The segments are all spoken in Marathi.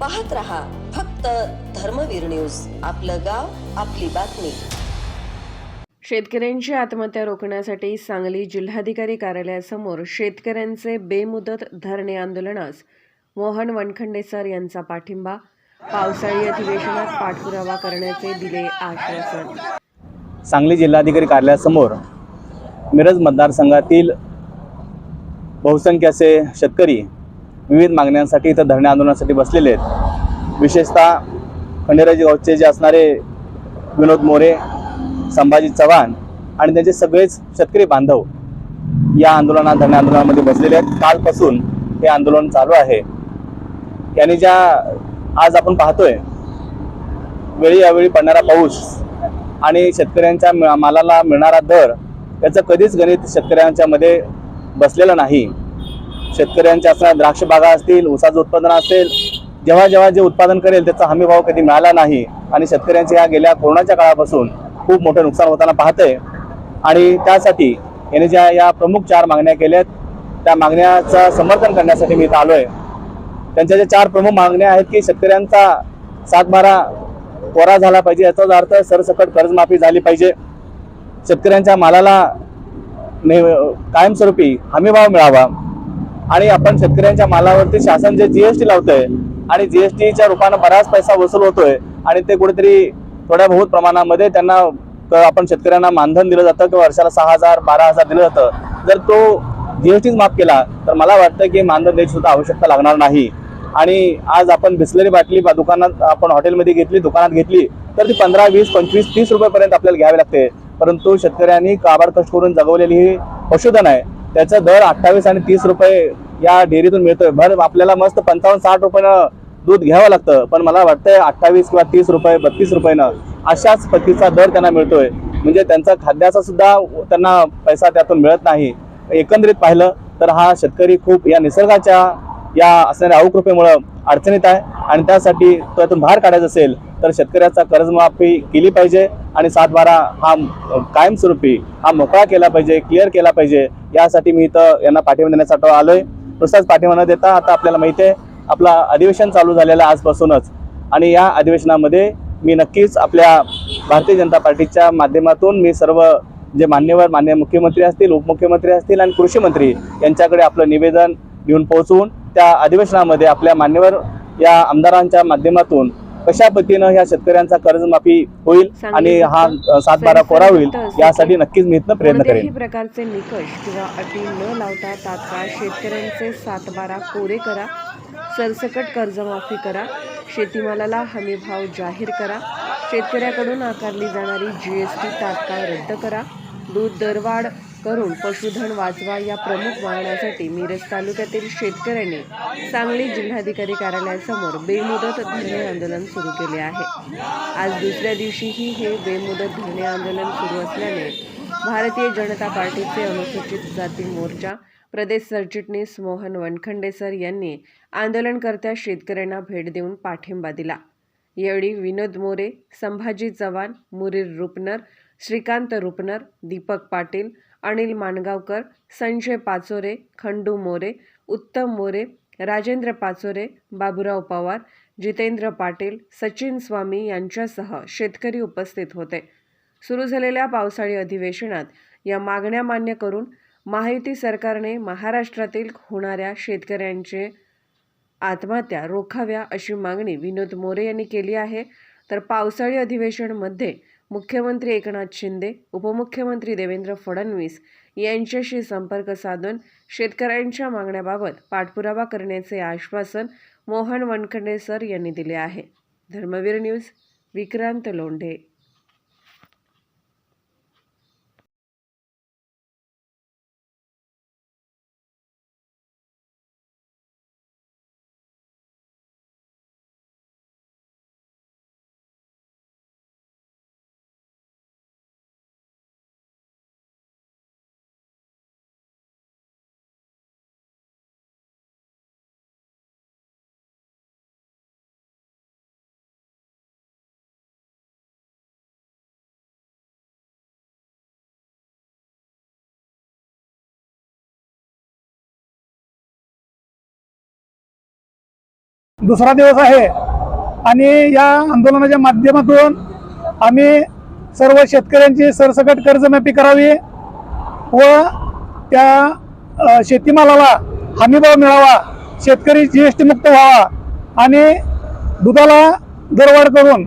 पाहत रहा फक्त धर्मवीर न्यूज. आपलं गाव आपली बातमी. शेतकऱ्यांची आत्महत्या रोखण्यासाठी सांगली जिल्हाधिकारी कार्यालयासमोर शेतकऱ्यांचे बेमुदत धरणे आंदोलनास मोहन वनखंडे सर यांचा पाठिंबा. पावसाळी अधिवेशनात पाठपुरावा करण्याचे दिले आश्वासन. सांगली जिल्हाधिकारी कार्यालयासमोर मिरज मतदारसंघातील बहुसंख्य असे शेतकरी विविध मागण्यांसाठी इथं धरणे आंदोलनासाठी बसलेले आहेत. विशेषतः खंडेराजी गावचे जे असणारे विनोद मोरे संभाजी चव्हाण आणि त्यांचे सगळेच शेतकरी बांधव या आंदोलनात धरणे आंदोलनामध्ये बसलेले आहेत. कालपासून हे आंदोलन चालू आहे. यांनी ज्या आज आपण पाहतोय वेळी यावेळी पडणारा पाऊस आणि शेतकऱ्यांच्या मालाला मिळणारा दर याचं कधीच गणित शेतकऱ्यांच्या मध्ये बसलेलं नाही. शेतकऱ्यांच्या असणाऱ्या द्राक्ष बागा असतील ऊसाचं उत्पादन असेल जेव्हा जेव्हा जे उत्पादन करेल त्याचा हमी भाव कधी मिळाला नाही. आणि शेतकऱ्यांचे ह्या गेल्या कोरोनाच्या काळापासून खूप मोठं नुकसान होताना पाहतंय. आणि त्यासाठी याने ज्या या प्रमुख चार मागण्या केल्यात त्या मागण्याचं समर्थन करण्यासाठी मी इथं आलो आहे त्यांच्या ज्या चार प्रमुख मागण्या आहेत की शेतकऱ्यांचा सातबारा कोरा झाला पाहिजे याचाच अर्थ सरसकट कर्जमाफी झाली पाहिजे. शेतकऱ्यांच्या मालाला नेह- कायमस्वरूपी हमीभाव मिळावा. आणि आपण शेतकऱ्यांच्या मालावरती शासन जे जीएसटी लावतंय आणि जीएसटीच्या रूपानं बराच पैसा वसूल होतोय आणि ते कुठेतरी थोड्या बहुत प्रमाणामध्ये त्यांना आपण शेतकऱ्यांना मानधन दिलं जातं किंवा वर्षाला सहा हजार बारा हजार दिलं जातं. जर तो जीएसटीच माफ केला तर मला वाटतं की मानधन द्यायची सुद्धा आवश्यकता लागणार नाही. आणि आज आपण बिसलेरी बाटली बा- दुकानात आपण हॉटेलमध्ये घेतली दुकानात घेतली तर ती पंधरा वीस पंचवीस तीस रुपयापर्यंत आपल्याला घ्यावी लागते. परंतु शेतकऱ्यांनी काबाड कष्ट करून जगवलेली ही पशुधन आहे. त्याचा दर अठ्ठावीस आणि तीस रुपये या डेअरीतून मिळतोय. भर आपल्याला मस्त पंचावन्न साठ रुपयानं दूध घ्यावं लागतं. पण मला वाटतंय अठ्ठावीस किंवा तीस रुपये बत्तीस रुपयानं अशाच पतीचा दर त्यांना मिळतोय. म्हणजे त्यांचा खाद्याचा सुद्धा त्यांना पैसा त्यातून मिळत नाही. एकंदरीत पाहिलं तर हा शेतकरी खूप या निसर्गाच्या या असणाऱ्या अवकृपेमुळं अडचणीत आहे आणि त्यासाठी त्यातून बाहेर काढायचं असेल तर शेतकऱ्याचा कर्जमाफी केली पाहिजे आणि सातबारा हा कायमस्वरूपी हा मोकळा केला पाहिजे क्लिअर केला पाहिजे. यासाठी मी इथं यांना पाठिंबा देण्यासाठी आलोय. नुसताच पाठिंबा न देता आता आपल्याला माहिती आहे आपला अधिवेशन चालू झालेलं आजपासूनच. आणि या अधिवेशनामध्ये मी नक्कीच आपल्या भारतीय जनता पार्टीच्या माध्यमातून मी सर्व जे मान्यवर मान्य मुख्यमंत्री असतील उपमुख्यमंत्री असतील आणि कृषी मंत्री यांच्याकडे आपलं निवेदन घेऊन पोहोचवून त्या अधिवेशनामध्ये आपल्या मान्यवर या आमदारांच्या माध्यमातून कशा पद्धतीनं ह्या शेतकऱ्यांचा कर्जमाफी होईल आणि हा अ, सातबारा कोरा होईल यासाठी नक्कीच मी प्रयत्न करेन. प्रकारचे निकष किंवा अटी न लावता तात्काळ शेतकऱ्यांचे सातबारा कोरे करा सरसकट कर्जमाफी करा शेतीमालाला हमीभाव जाहीर करा शेतकऱ्याकडून आकारली जाणारी जीएसटी तात्काळ रद्द करा दूध दरवाढ करून पशुधन वाचवा या प्रमुख मागण्यासाठी मिरज तालुक्यातील शेतकऱ्यांनी सांगली जिल्हाधिकारी कार्यालयासमोर बेमुदत धरणे आंदोलन सुरू केले आहे. आज दुसऱ्या दिवशीही हे बेमुदत धरणे आंदोलन सुरू असल्याने भारतीय जनता पार्टीचे अनुसूचित जाती मोर्चा प्रदेश सरचिटणीस मोहन वनखंडे सर यांनी आंदोलनकर्त्या शेतकऱ्यांना भेट देऊन पाठिंबा दिला. यावेळी विनोद मोरे संभाजी चव्हाण मुरीर रुपनर श्रीकांत रुपनर दीपक पाटील अनिल माणगावकर संजय पाचोरे खंडू मोरे उत्तम मोरे राजेंद्र पाचोरे बाबुराव पवार जितेंद्र पाटील सचिन स्वामी यांच्यासह शेतकरी उपस्थित होते. सुरू झालेल्या पावसाळी अधिवेशनात या मागण्या मान्य करून महायुती सरकारने महाराष्ट्रातील होणाऱ्या शेतकऱ्यांचे आत्महत्या रोखाव्या अशी मागणी विनोद मोरे यांनी केली आहे. तर पावसाळी अधिवेशनमध्ये मुख्यमंत्री एकनाथ शिंदे उपमुख्यमंत्री देवेंद्र फडणवीस यांच्याशी संपर्क साधून शेतकऱ्यांच्या मागण्याबाबत पाठपुरावा करण्याचे आश्वासन मोहन वनखंडे सर यांनी दिले आहे. धर्मवीर न्यूज विक्रांत लोंढे. दुसरा दिवस आहे. आणि या आंदोलनाच्या माध्यमातून आम्ही सर्व शेतकऱ्यांची सरसकट कर्जमाफी करावी व त्या शेतीमालाला हमीभाव मिळावा शेतकरी जी एस टी मुक्त व्हावा आणि दुधाला दरवाढ करून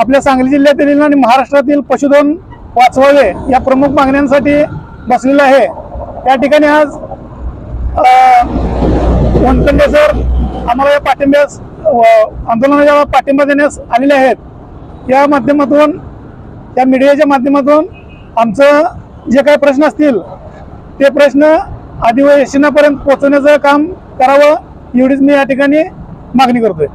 आपल्या सांगली जिल्ह्यातील आणि महाराष्ट्रातील पशुधन वाचवावे या प्रमुख मागण्यांसाठी बसलेलं आहे. या ठिकाणी आज वनखंडे सर आम्हाला या पाठिंब्यास व आंदोलनाला पाठिंबा देण्यास आलेले आहेत. या माध्यमातून या मीडियाच्या माध्यमातून आमचं जे काही प्रश्न असतील ते प्रश्न अधिवेशनापर्यंत पोहोचवण्याचं काम करावं एवढीच मी या ठिकाणी मागणी करतोय.